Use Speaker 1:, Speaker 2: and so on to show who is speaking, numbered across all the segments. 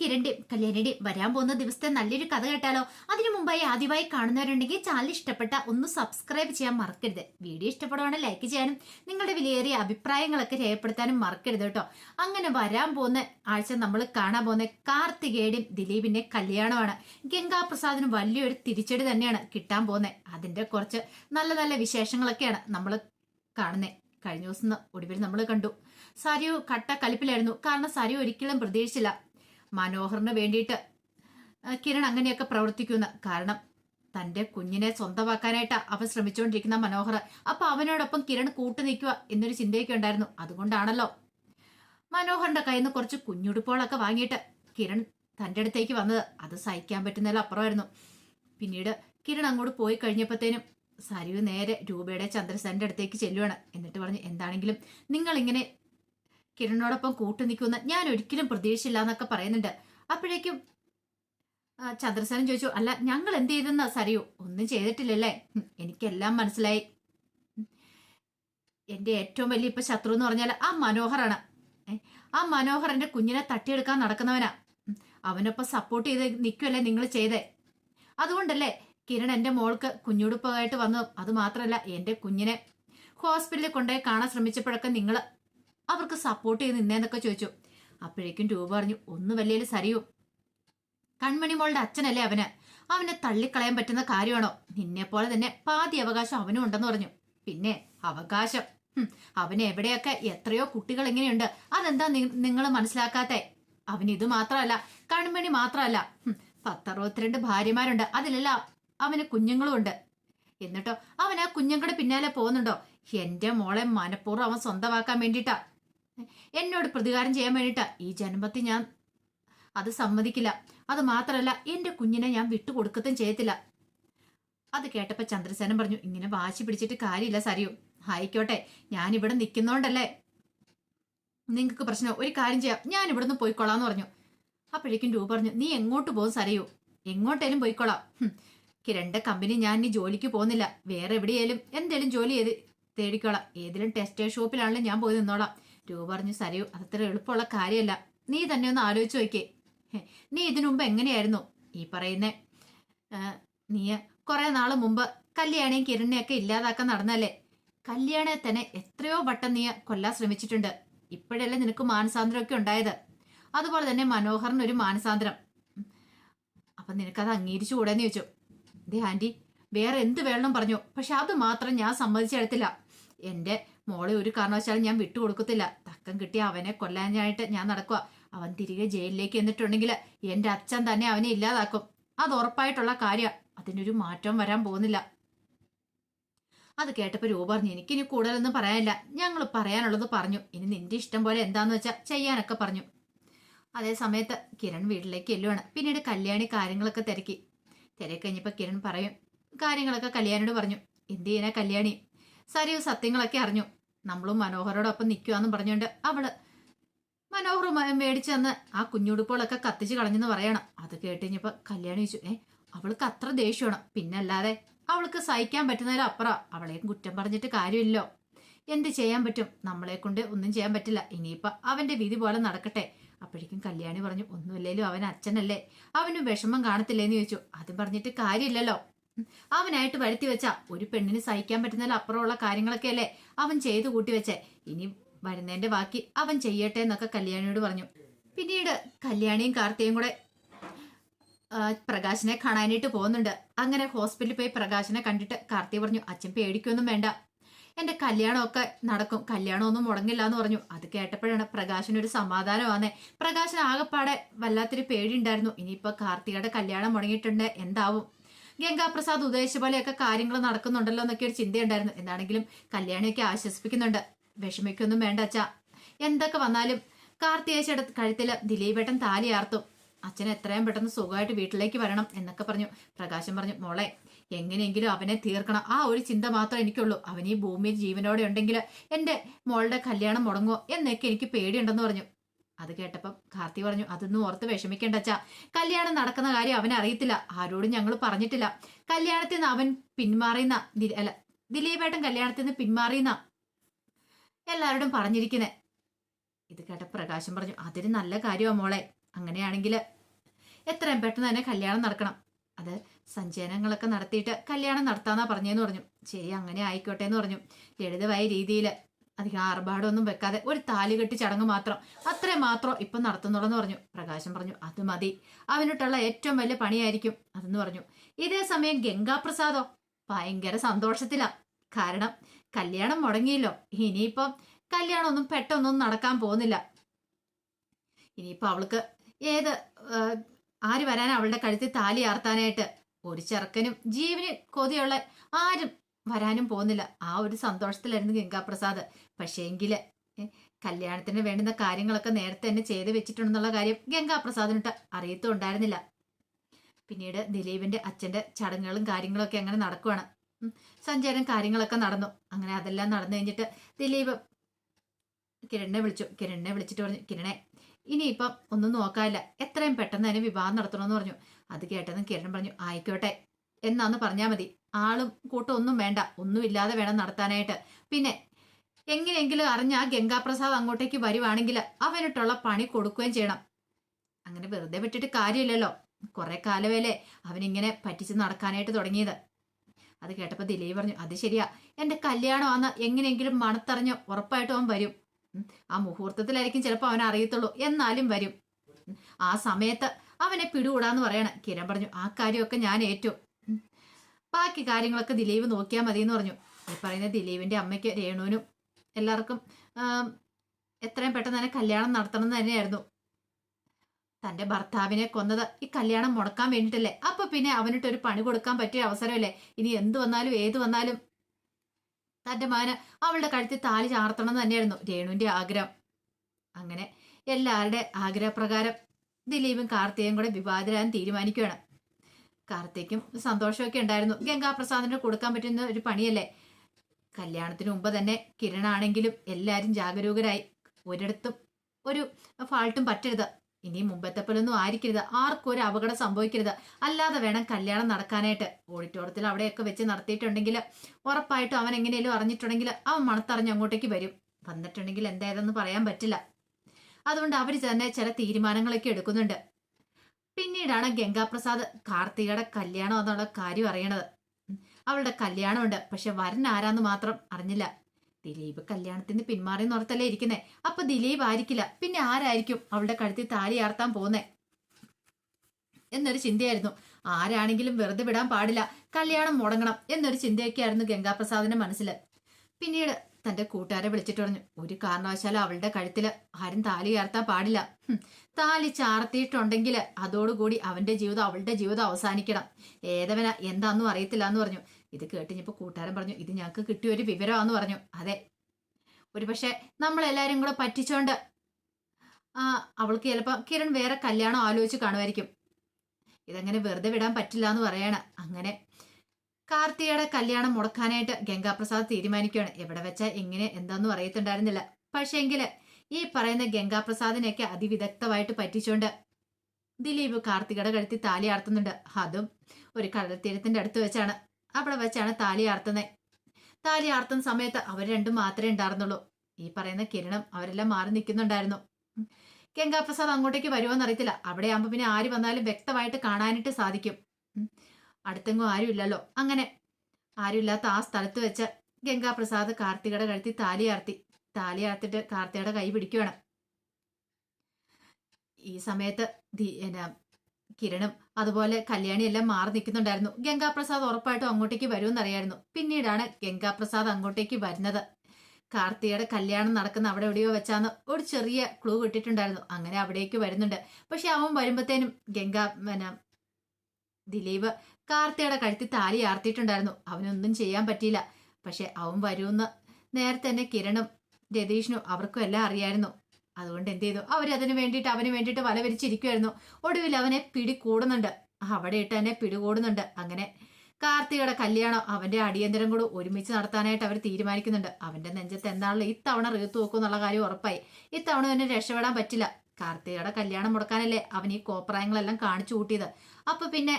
Speaker 1: കിരണിന്റെയും കല്യാണിയുടെയും വരാൻ പോകുന്ന ദിവസത്തെ നല്ലൊരു കഥ കേട്ടാലോ? അതിനു മുമ്പായി ആദ്യമായി കാണുന്നവരുണ്ടെങ്കിൽ ചാനൽ ഇഷ്ടപ്പെട്ട ഒന്ന് സബ്സ്ക്രൈബ് ചെയ്യാൻ മറക്കരുത്. വീഡിയോ ഇഷ്ടപ്പെടുവാണെങ്കിൽ ലൈക്ക് ചെയ്യാനും നിങ്ങളുടെ വിലയേറിയ അഭിപ്രായങ്ങളൊക്കെ രേഖപ്പെടുത്താനും മറക്കരുത് കേട്ടോ. അങ്ങനെ വരാൻ പോകുന്ന ആഴ്ച നമ്മൾ കാണാൻ പോകുന്ന കാർത്തികയുടെയും ദിലീപിന്റെ കല്യാണമാണ്. ഗംഗാപ്രസാദിന് വലിയൊരു തിരിച്ചടി തന്നെയാണ് കിട്ടാൻ പോകുന്നത് അതിന്റെ കുറച്ച് നല്ല നല്ല വിശേഷങ്ങളൊക്കെയാണ് നമ്മൾ കാണുന്നത് കഴിഞ്ഞ ദിവസം ഒടുവിൽ നമ്മൾ കണ്ടു. സാരിയോ കട്ട കലിപ്പിലായിരുന്നു. കാരണം സാരിയോ ഒരിക്കലും പ്രതീക്ഷിച്ചില്ല. മനോഹറിന് വേണ്ടിയിട്ട് കിരൺ അങ്ങനെയൊക്കെ പ്രവർത്തിക്കുന്ന. കാരണം തന്റെ കുഞ്ഞിനെ സ്വന്തമാക്കാനായിട്ട് അവൻ ശ്രമിച്ചുകൊണ്ടിരിക്കുന്ന മനോഹർ അപ്പൊ അവനോടൊപ്പം കിരൺ കൂട്ടു നിൽക്കുക എന്നൊരു ചിന്തയൊക്കെ ഉണ്ടായിരുന്നു. അതുകൊണ്ടാണല്ലോ മനോഹറിന്റെ കയ്യിൽ നിന്ന് കുറച്ച് കുഞ്ഞുടുപ്പുകളൊക്കെ വാങ്ങിയിട്ട് കിരൺ തന്റെ അടുത്തേക്ക് വന്നത്. അത് സഹിക്കാൻ പറ്റുന്നതിൽ അപ്പുറമായിരുന്നു. പിന്നീട് കിരൺ അങ്ങോട്ട് പോയി കഴിഞ്ഞപ്പോഴത്തേനും സരിയു നേരെ രൂപയുടെ ചന്ദ്രസേന്റെ അടുത്തേക്ക് ചെല്ലുവാണ്. എന്നിട്ട് പറഞ്ഞു എന്താണെങ്കിലും നിങ്ങൾ ഇങ്ങനെ കിരണിനോടൊപ്പം കൂട്ടു നിൽക്കുമെന്ന് ഞാൻ ഒരിക്കലും പ്രതീക്ഷിച്ചില്ല എന്നൊക്കെ പറയുന്നുണ്ട്. അപ്പോഴേക്കും ചന്ദ്രസേനൻ ചോദിച്ചു അല്ല ഞങ്ങൾ എന്ത് ചെയ്തെന്ന സരിയു? ഒന്നും ചെയ്തിട്ടില്ലല്ലേ? എനിക്കെല്ലാം മനസ്സിലായി. എന്റെ ഏറ്റവും വലിയ ഇപ്പൊ ശത്രു എന്ന് പറഞ്ഞാൽ ആ മനോഹറാണ്. ആ മനോഹർ എന്റെ കുഞ്ഞിനെ തട്ടിയെടുക്കാൻ നടക്കുന്നവനാ. അവനൊപ്പം സപ്പോർട്ട് ചെയ്ത് നിൽക്കുമല്ലേ നിങ്ങൾ ചെയ്തേ? അതുകൊണ്ടല്ലേ കിരൺ എന്റെ മോൾക്ക് കുഞ്ഞുടുപ്പായിട്ട് വന്നു അത് മാത്രമല്ല എന്റെ കുഞ്ഞിനെ ഹോസ്പിറ്റലിൽ കൊണ്ടുപോയി കാണാൻ ശ്രമിച്ചപ്പോഴൊക്കെ നിങ്ങൾ അവർക്ക് സപ്പോർട്ട് ചെയ്ത് നിന്നേന്നൊക്കെ ചോദിച്ചു. അപ്പോഴേക്കും രൂപ പറഞ്ഞു ഒന്ന് വലിയ സരിയോ. കൺമണി മോളുടെ അച്ഛനല്ലേ അവന്? അവനെ തള്ളിക്കളയാൻ പറ്റുന്ന കാര്യമാണോ? നിന്നെ പോലെ തന്നെ പാതി അവകാശം അവനും ഉണ്ടെന്ന് പറഞ്ഞു. പിന്നെ അവകാശം. അവന് എവിടെയൊക്കെ എത്രയോ കുട്ടികൾ ഇങ്ങനെയുണ്ട്. അതെന്താ നിങ്ങൾ മനസ്സിലാക്കാത്തെ? അവന് ഇത് മാത്രമല്ല കൺമണി മാത്രമല്ല. പത്തറുപത്തിരണ്ട് ഭാര്യമാരുണ്ട്. അതിലെല്ലാം അവന് കുഞ്ഞുങ്ങളും ഉണ്ട്. എന്നിട്ടോ അവൻ ആ കുഞ്ഞുങ്ങളുടെ പിന്നാലെ പോകുന്നുണ്ടോ? എന്റെ മോളെ മനഃപൂർവം അവൻ സ്വന്തമാക്കാൻ വേണ്ടിയിട്ടാ. എന്നോട് പ്രതികാരം ചെയ്യാൻ വേണ്ടിയിട്ടാ ഈ ജന്മത്തിൽ ഞാൻ അത് സമ്മതിക്കില്ല. അത് മാത്രമല്ല എന്റെ കുഞ്ഞിനെ ഞാൻ വിട്ടുകൊടുക്കത്തും ചെയ്യത്തില്ല. അത് കേട്ടപ്പോ ചന്ദ്രസേനൻ പറഞ്ഞു ഇങ്ങനെ വാശി പിടിച്ചിട്ട് കാര്യമില്ല സരിയു. ആയിക്കോട്ടെ ഞാൻ ഇവിടെ നിൽക്കുന്നോണ്ടല്ലേ നിങ്ങൾക്ക് പ്രശ്നം. ഒരു കാര്യം ചെയ്യാം. ഞാൻ ഇവിടുന്ന് പോയിക്കോളാന്ന് പറഞ്ഞു. അപ്പോഴേക്കും രൂപ പറഞ്ഞു നീ എങ്ങോട്ട് പോകും സരയു? എങ്ങോട്ടേലും പോയിക്കോളാം കിരണ്ട കമ്പനി ഞാൻ ഇനി ജോലിക്ക് പോകുന്നില്ല. വേറെ എവിടെയേലും എന്തേലും ജോലി ചെയ്ത് തേടിക്കോളാം. ഏതിലും ടെക്സ്റ്റൈൽ ഷോപ്പിലാണെങ്കിലും ഞാൻ പോയി നിന്നോളാം. രൂപ പറഞ്ഞു സരയു അതത്ര എളുപ്പമുള്ള കാര്യമല്ല. നീ തന്നെ ഒന്ന് ആലോചിച്ച് നോക്കിയേ. നീ ഇതിനു മുമ്പ് എങ്ങനെയായിരുന്നു? ഈ പറയുന്ന നീ കുറെ നാൾ മുമ്പ് കല്യാണിയും കിരണിയൊക്കെ ഇല്ലാതാക്കാൻ നടന്നല്ലേ? കല്യാണെ തന്നെ എത്രയോ വട്ടം നീ കൊല്ലാൻ ശ്രമിച്ചിട്ടുണ്ട്. ഇപ്പോഴല്ലേ നിനക്ക് മാനസാന്തരമൊക്കെ ഉണ്ടായത്? അതുപോലെ തന്നെ മനോഹറിന് ഒരു മാനസാന്തരം. അപ്പൊ നിനക്കത് അംഗീകരിച്ചുകൂടെന്ന് ചോദിച്ചു. ദേ ആന്റി വേറെ എന്ത് വേണം പറഞ്ഞു. പക്ഷെ അത് മാത്രം ഞാൻ സമ്മതിച്ചെടുത്തില്ല. എന്റെ മോളെ ഒരു കാരണവശാലും ഞാൻ വിട്ടുകൊടുക്കത്തില്ല. തക്കം കിട്ടിയ അവനെ കൊല്ലാനായിട്ട് ഞാൻ നടക്കുക അവൻ തിരികെ ജയിലിലേക്ക് എന്നിട്ടുണ്ടെങ്കിൽ എന്റെ അച്ഛൻ തന്നെ അവനെ ഇല്ലാതാക്കും. അത് ഉറപ്പായിട്ടുള്ള കാര്യം. അതിനൊരു മാറ്റം വരാൻ പോകുന്നില്ല. അത് കേട്ടപ്പോൾ രൂപ പറഞ്ഞു എനിക്കിനി കൂടുതലൊന്നും പറയാനില്ല. ഞങ്ങൾ പറയാനുള്ളത് പറഞ്ഞു. ഇനി നിന്റെ ഇഷ്ടം പോലെ എന്താന്ന് വെച്ചാൽ ചെയ്യാനൊക്കെ പറഞ്ഞു. അതേ സമയത്ത് കിരൺ വീട്ടിലേക്ക് എല്ലുവാണ് പിന്നീട് കല്യാണി കാര്യങ്ങളൊക്കെ തിരക്കി. തിരക്കി കഴിഞ്ഞപ്പോൾ കിരൺ പറയും കാര്യങ്ങളൊക്കെ കല്യാണിയോട് പറഞ്ഞു. എന്ത് ചെയ്യാനാ കല്യാണി? സരിയോ സത്യങ്ങളൊക്കെ അറിഞ്ഞു. നമ്മളും മനോഹരോടൊപ്പം നിൽക്കുവാന്നും പറഞ്ഞുകൊണ്ട് അവൾ മനോഹർ മേടിച്ചു തന്ന് ആ കുഞ്ഞുടുപ്പുകളൊക്കെ കത്തിച്ച് കളഞ്ഞെന്ന് പറയണം. അത് കേട്ടുകഴിഞ്ഞപ്പോ കല്യാണി ചോദിച്ചു ഏ അവൾക്ക് അത്ര ദേഷ്യമാണ് പിന്നല്ലാതെ അവൾക്ക് സഹിക്കാൻ പറ്റുന്നതിലപ്പുറം അവളെയും കുറ്റം പറഞ്ഞിട്ട് കാര്യമില്ലോ എന്ത് ചെയ്യാൻ പറ്റും? നമ്മളെ കൊണ്ട് ഒന്നും ചെയ്യാൻ പറ്റില്ല. ഇനിയിപ്പൊ അവന്റെ വിധി പോലെ നടക്കട്ടെ. അപ്പോഴേക്കും കല്യാണി പറഞ്ഞു ഒന്നുമില്ലേലും അവൻ അച്ഛനല്ലേ. അവനും വിഷമം കാണത്തില്ലേന്ന് ചോദിച്ചു. അതും പറഞ്ഞിട്ട് കാര്യമില്ലല്ലോ. അവനായിട്ട് വരുത്തി വെച്ച ഒരു പെണ്ണിന് സഹിക്കാൻ പറ്റുന്നതിൽ അപ്പുറമുള്ള കാര്യങ്ങളൊക്കെ അല്ലേ അവൻ ചെയ്തു കൂട്ടി വെച്ചേ. ഇനി വരുന്നതിന്റെ ബാക്കി അവൻ ചെയ്യട്ടെ എന്നൊക്കെ കല്യാണിയോട് പറഞ്ഞു. പിന്നീട് കല്യാണിയും കാർത്തിയും കൂടെ പ്രകാശിനെ കാണാനായിട്ട് പോകുന്നുണ്ട്. അങ്ങനെ ഹോസ്പിറ്റലിൽ പോയി പ്രകാശിനെ കണ്ടിട്ട് കാർത്തി പറഞ്ഞു അച്ഛൻ പേടിക്കൊന്നും വേണ്ട. എന്റെ കല്യാണമൊക്കെ നടക്കും. കല്യാണമൊന്നും മുടങ്ങില്ല എന്ന് പറഞ്ഞു. അത് കേട്ടപ്പോഴാണ് പ്രകാശിനൊരു സമാധാനമാണേ പ്രകാശൻ ആകെപ്പാടെ വല്ലാത്തൊരു പേടിയുണ്ടായിരുന്നു ഇനിയിപ്പോ കാർത്തികയുടെ കല്യാണം മുടങ്ങിയിട്ടുണ്ട്. എന്താവും? ഗംഗാപ്രസാദ് ഉദ്ദേശിച്ച പോലെയൊക്കെ കാര്യങ്ങൾ നടക്കുന്നുണ്ടല്ലോ എന്നൊക്കെ ഒരു ചിന്തയുണ്ടായിരുന്നു. എന്താണെങ്കിലും കല്യാണിയൊക്കെ ആശ്വസിപ്പിക്കുന്നുണ്ട്. വിഷമിക്കൊന്നും വേണ്ട അച്ഛ. എന്തൊക്കെ വന്നാലും കാർത്തികേശയുടെ കഴുത്തിൽ ദിലീപേട്ടൻ താലി ആർത്തും. അച്ഛൻ എത്രയും പെട്ടെന്ന് സുഖമായിട്ട് വീട്ടിലേക്ക് വരണം എന്നൊക്കെ പറഞ്ഞു. പ്രകാശം പറഞ്ഞു മോളെ എങ്ങനെയെങ്കിലും അവനെ തീർക്കണം. ആ ഒരു ചിന്ത മാത്രമേ എനിക്കുള്ളൂ. അവൻ ഈ ഭൂമിയിൽ ജീവനോടെ ഉണ്ടെങ്കിൽ എന്റെ മോളുടെ കല്യാണം മുടങ്ങുമോ എന്നൊക്കെ എനിക്ക് പേടിയുണ്ടെന്ന് പറഞ്ഞു. അത് കേട്ടപ്പം കാർത്തി പറഞ്ഞു അതൊന്നും ഓർത്ത് വിഷമിക്കേണ്ട അച്ഛാ. കല്യാണം നടക്കുന്ന കാര്യം അവൻ അറിയത്തില്ല. ആരോടും ഞങ്ങൾ പറഞ്ഞിട്ടില്ല. കല്യാണത്തിൽ നിന്ന് അവൻ പിന്മാറിയുന്ന അല്ല ദിലീപേട്ടൻ കല്യാണത്തിൽ നിന്ന് പിന്മാറിയുന്ന എല്ലാവരോടും പറഞ്ഞിരിക്കുന്നേ. ഇത് കേട്ട പ്രകാശം പറഞ്ഞു അതൊരു നല്ല കാര്യമാണ് മോളെ. അങ്ങനെയാണെങ്കിൽ എത്രയും പെട്ടെന്ന് തന്നെ കല്യാണം നടക്കണം. അത് സഞ്ചയനങ്ങളൊക്കെ നടത്തിയിട്ട് കല്യാണം നടത്താന്നാ പറഞ്ഞേന്ന് പറഞ്ഞു. ശരി അങ്ങനെ ആയിക്കോട്ടെ എന്ന് പറഞ്ഞു. ലളിതമായ രീതിയിൽ അധികം ആർഭാടമൊന്നും വെക്കാതെ ഒരു താലികെട്ടി ചടങ്ങ് മാത്രം. അത്രയും മാത്രം ഇപ്പം നടത്തുന്നുള്ളൂ എന്ന് പറഞ്ഞു. പ്രകാശം പറഞ്ഞു അത് മതി. അവനിട്ടുള്ള ഏറ്റവും വലിയ പണിയായിരിക്കും അതെന്ന് പറഞ്ഞു. ഇതേ സമയം ഗംഗാപ്രസാദോ ഭയങ്കര സന്തോഷത്തിലാ. കാരണം കല്യാണം മുടങ്ങിയല്ലോ. ഇനിയിപ്പം കല്യാണം ഒന്നും പെട്ടെന്നൊന്നും നടക്കാൻ പോകുന്നില്ല. ഇനിയിപ്പം അവൾക്ക് ഏത് ആര് വരാൻ അവളുടെ കഴുത്തിൽ താലി ആർത്താനായിട്ട്? ഒരു ചെറുക്കനും ജീവന് കൊതിയുള്ള ആരും വരാനും പോകുന്നില്ല. ആ ഒരു സന്തോഷത്തിലായിരുന്നു ഗംഗാപ്രസാദ്. പക്ഷേ എങ്കിൽ കല്യാണത്തിന് വേണ്ടുന്ന കാര്യങ്ങളൊക്കെ നേരത്തെ തന്നെ ചെയ്ത് വെച്ചിട്ടുണ്ടെന്നുള്ള കാര്യം ഗംഗാപ്രസാദിനിട്ട് അറിയത്തും ഉണ്ടായിരുന്നില്ല പിന്നീട് ദിലീപിന്റെ അച്ഛന്റെ ചടങ്ങുകളും കാര്യങ്ങളൊക്കെ അങ്ങനെ നടക്കുവാണ്. സഞ്ചാരം കാര്യങ്ങളൊക്കെ നടന്നു. അങ്ങനെ അതെല്ലാം നടന്നു കഴിഞ്ഞിട്ട് ദിലീപ് കിരണിനെ വിളിച്ചു. കിരണിനെ വിളിച്ചിട്ട് പറഞ്ഞു കിരണെ ഇനിയിപ്പം ഒന്നും നോക്കാനില്ല. എത്രയും പെട്ടെന്ന് തന്നെ വിവാഹം നടത്തണമെന്ന് പറഞ്ഞു. അത് കേട്ടതും കിരൺ പറഞ്ഞു ആയിക്കോട്ടെ. എന്നാന്ന് പറഞ്ഞാൽ മതി. ആളും കൂട്ടം ഒന്നും വേണ്ട. ഒന്നുമില്ലാതെ വേണം നടത്താനായിട്ട്. പിന്നെ എങ്ങനെയെങ്കിലും അറിഞ്ഞ ആ ഗംഗാപ്രസാദ് അങ്ങോട്ടേക്ക് വരുവാണെങ്കിൽ അവനിട്ടുള്ള പണി കൊടുക്കുകയും ചെയ്യണം. അങ്ങനെ വെറുതെ വിട്ടിട്ട് കാര്യമില്ലല്ലോ. കുറെ കാലവേലെ അവനിങ്ങനെ പറ്റിച്ച് നടക്കാനായിട്ട് തുടങ്ങിയത്. അത് കേട്ടപ്പോൾ ദിലീപ് പറഞ്ഞു അത് ശരിയാ. എന്റെ കല്യാണമാന്ന് എങ്ങനെയെങ്കിലും മണത്തറിഞ്ഞ് ഉറപ്പായിട്ടും അവൻ വരും. ആ മുഹൂർത്തത്തിലായിരിക്കും ചിലപ്പോൾ അവൻ അറിയത്തുള്ളൂ. എന്നാലും വരും. ആ സമയത്ത് അവനെ പിടികൂടാന്ന് പറയണം. കിരൺ പറഞ്ഞു ആ കാര്യമൊക്കെ ഞാൻ ഏറ്റു. ബാക്കി കാര്യങ്ങളൊക്കെ ദിലീപ് നോക്കിയാൽ മതി എന്ന് പറഞ്ഞു. ഈ പറയുന്ന ദിലീപിന്റെ അമ്മയ്ക്ക് രേണുവിനും എല്ലാവർക്കും എത്രയും പെട്ടെന്ന് തന്നെ കല്യാണം നടത്തണം എന്ന് തന്നെയായിരുന്നു. തന്റെ ഭർത്താവിനെ കൊന്നത് ഈ കല്യാണം മുടക്കാൻ വേണ്ടിയിട്ടല്ലേ? അപ്പൊ പിന്നെ അവനിട്ട് ഒരു പണി കൊടുക്കാൻ പറ്റിയ അവസരമല്ലേ? ഇനി എന്ത് വന്നാലും ഏത് വന്നാലും തന്റെ മകന് അവളുടെ കഴുത്തിൽ താലി ചാർത്തണം എന്ന് തന്നെയായിരുന്നു രേണുവിന്റെ ആഗ്രഹം. അങ്ങനെ എല്ലാവരുടെ ആഗ്രഹപ്രകാരം ദിലീപും കാർത്തികയും കൂടെ വിവാദരാൻ തീരുമാനിക്കുകയാണ്. കാർത്തിക്കും സന്തോഷമൊക്കെ ഉണ്ടായിരുന്നു. ഗംഗാപ്രസാദിന് കൊടുക്കാൻ പറ്റുന്ന ഒരു പണിയല്ലേ? കല്യാണത്തിന് മുമ്പ് തന്നെ കിരണാണെങ്കിലും എല്ലാവരും ജാഗരൂകരായി. ഒരിടത്തും ഒരു ഫാൾട്ടും പറ്റരുത്. ഇനി മുമ്പത്തെ പോലൊന്നും ആയിരിക്കരുത്. ആർക്കും ഒരു അപകടം സംഭവിക്കരുത്. അല്ലാതെ വേണം കല്യാണം നടക്കാനായിട്ട്. ഓഡിറ്റോറിയത്തിൽ അവിടെയൊക്കെ വെച്ച് നടത്തിയിട്ടുണ്ടെങ്കിൽ ഉറപ്പായിട്ടും അവൻ എങ്ങനെയും അറിഞ്ഞിട്ടുണ്ടെങ്കിൽ അവൻ മണത്തറിഞ്ഞ് അങ്ങോട്ടേക്ക് വരും. വന്നിട്ടുണ്ടെങ്കിൽ എന്തായതെന്ന് പറയാൻ പറ്റില്ല. അതുകൊണ്ട് അവർ തന്നെ ചില തീരുമാനങ്ങളൊക്കെ എടുക്കുന്നുണ്ട്. പിന്നീടാണ് ഗംഗാപ്രസാദ് കാർത്തികയുടെ കല്യാണം എന്നുള്ള കാര്യം അറിയണത്. അവളുടെ കല്യാണമുണ്ട്. പക്ഷെ വരൻ ആരാന്ന് മാത്രം അറിഞ്ഞില്ല. ദിലീപ് കല്യാണത്തിന് പിന്മാറി നോർത്തല്ലേ ഇരിക്കുന്നേ? അപ്പൊ ദിലീപ് ആയിരിക്കില്ല. പിന്നെ ആരായിരിക്കും അവളുടെ കഴുത്തിൽ താലി ആർത്താൻ പോന്നേ എന്നൊരു ചിന്തയായിരുന്നു. ആരാണെങ്കിലും വെറുതെ വിടാൻ പാടില്ല. കല്യാണം മുടങ്ങണം എന്നൊരു ചിന്തയൊക്കെയായിരുന്നു ഗംഗാപ്രസാദിന്റെ മനസ്സിൽ പിന്നീട് തന്റെ കൂട്ടുകാരെ വിളിച്ചിട്ട് പറഞ്ഞു ഒരു കാരണവശാലും അവളുടെ കഴുത്തിൽ ആരും താലി ഉയർത്താൻ പാടില്ല. താലി ചാർത്തിയിട്ടുണ്ടെങ്കിൽ അതോടുകൂടി അവന്റെ ജീവിതം അവളുടെ ജീവിതം അവസാനിക്കണം. ഏതവന? എന്താന്നും അറിയത്തില്ല എന്ന് പറഞ്ഞു. ഇത് കേട്ടിഞ്ഞപ്പോ കൂട്ടുകാരൻ പറഞ്ഞു ഇത് ഞങ്ങൾക്ക് കിട്ടിയ ഒരു വിവരമാണെന്ന് പറഞ്ഞു. അതെ. ഒരു പക്ഷെ നമ്മളെല്ലാരും കൂടെ പറ്റിച്ചോണ്ട് അവൾക്ക് ചിലപ്പോൾ കിരൺ വേറെ കല്യാണം ആലോചിച്ച് കാണുമായിരിക്കും. ഇതങ്ങനെ വെറുതെ വിടാൻ പറ്റില്ല എന്ന് പറയാണ്. അങ്ങനെ കാർത്തികയുടെ കല്യാണം മുടക്കാനായിട്ട് ഗംഗാപ്രസാദ് തീരുമാനിക്കുകയാണ്. എവിടെ വെച്ചാൽ എങ്ങനെ എന്താന്നും അറിയത്തുണ്ടായിരുന്നില്ല. പക്ഷേങ്കിൽ ഈ പറയുന്ന ഗംഗാപ്രസാദിനെയൊക്കെ അതിവിദഗ്ധമായിട്ട് പറ്റിച്ചുകൊണ്ട് ദിലീപ് കാർത്തികയുടെ കഴുത്തി താലി ആർത്തുന്നുണ്ട്. അതും ഒരു കടൽത്തീരത്തിന്റെ അടുത്ത് വെച്ചാണ്. അവിടെ വെച്ചാണ് താലി ആർത്തുന്നത് താലി ആർത്തുന്ന സമയത്ത് അവർ രണ്ടും മാത്രമേ ഉണ്ടായിരുന്നുള്ളൂ. ഈ പറയുന്ന കിരണം അവരെല്ലാം മാറി നിൽക്കുന്നുണ്ടായിരുന്നു. ഗംഗാപ്രസാദ് അങ്ങോട്ടേക്ക് വരുമോന്ന് അറിയത്തില്ല. അവിടെ ആകുമ്പോൾ പിന്നെ ആര് വന്നാലും വ്യക്തമായിട്ട് കാണാനായിട്ട് സാധിക്കും. അടുത്തെങ്കും ആരും ഇല്ലല്ലോ. അങ്ങനെ ആരുമില്ലാത്ത ആ സ്ഥലത്ത് വെച്ച് ഗംഗാപ്രസാദ് കാർത്തികയുടെ കഴുത്തി താലി ആർത്തി. താലി ആർത്തിട്ട് കാർത്തികയുടെ കൈ പിടിക്കുകയാണ് ഈ സമയത്ത് കിരണും. അതുപോലെ കല്യാണി എല്ലാം മാറി നിൽക്കുന്നുണ്ടായിരുന്നു. ഗംഗാപ്രസാദ് ഉറപ്പായിട്ടും അങ്ങോട്ടേക്ക് വരുമെന്നറിയായിരുന്നു. പിന്നീടാണ് ഗംഗാപ്രസാദ് അങ്ങോട്ടേക്ക് വരുന്നത്. കാർത്തിയുടെ കല്യാണം നടക്കുന്ന അവിടെ എവിടെയോ വെച്ചാന്ന് ഒരു ചെറിയ ക്ലൂ കിട്ടിയിട്ടുണ്ടായിരുന്നു. അങ്ങനെ അവിടേക്ക് വരുന്നുണ്ട്. പക്ഷെ അവൻ വരുമ്പത്തേനും ഗംഗാ പിന്നെ ദിലീപ് കാർത്തിയുടെ കഴുത്തി താലി ആർത്തിയിട്ടുണ്ടായിരുന്നു. അവനൊന്നും ചെയ്യാൻ പറ്റിയില്ല. പക്ഷെ അവൻ വരുമെന്ന് നേരത്തെ തന്നെ കിരണും രതീഷിനും അവർക്കും എല്ലാം അറിയായിരുന്നു. അതുകൊണ്ട് എന്ത് ചെയ്തു? അവരതിന് വേണ്ടിയിട്ട് അവന് വേണ്ടിയിട്ട് വല വിരിച്ചിരിക്കുമായിരുന്നു ഒടുവിൽ അവനെ പിടികൂടുന്നുണ്ട്. അവിടെ ഇട്ട് തന്നെ പിടികൂടുന്നുണ്ട്. അങ്ങനെ കാർത്തികയുടെ കല്യാണം അവന്റെ അടിയന്തരം കൂടെ ഒരുമിച്ച് നടത്താനായിട്ട് അവർ തീരുമാനിക്കുന്നുണ്ട്. അവന്റെ നെഞ്ചത്ത് എന്താണല്ലോ ഇത്തവണ റീത്ത് നോക്കും എന്നുള്ള കാര്യം ഉറപ്പായി. ഇത്തവണ തന്നെ രക്ഷപ്പെടാൻ പറ്റില്ല. കാർത്തികയുടെ കല്യാണം മുടക്കാനല്ലേ അവൻ ഈ കോപ്രായങ്ങളെല്ലാം കാണിച്ചു കൂട്ടിയത്. അപ്പൊ പിന്നെ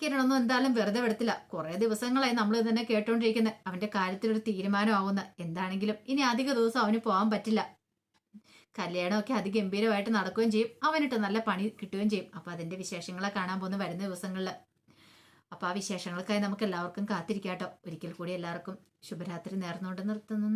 Speaker 1: കിരണൊന്നും എന്തായാലും വെറുതെ വിടത്തില്ല. കുറെ ദിവസങ്ങളായി നമ്മൾ തന്നെ കേട്ടോണ്ടിരിക്കുന്നത് അവന്റെ കാര്യത്തിലൊരു തീരുമാനമാവുന്ന. എന്താണെങ്കിലും ഇനി അധിക ദിവസം അവന് പോകാൻ പറ്റില്ല. കല്യാണമൊക്കെ അതിഗംഭീരമായിട്ട് നടക്കുകയും ചെയ്യും. അവനിട്ട് നല്ല പണി കിട്ടുകയും ചെയ്യും. അപ്പോൾ അതിന്റെ വിശേഷങ്ങളെ കാണാൻ പോകുന്ന വരുന്ന ദിവസങ്ങളിൽ അപ്പോൾ ആ വിശേഷങ്ങൾക്കായി നമുക്ക് എല്ലാവർക്കും കാത്തിരിക്കാട്ടോ. ഒരിക്കൽ കൂടി എല്ലാവർക്കും ശുഭരാത്രി നേർന്നുകൊണ്ട് നിർത്തുന്നു.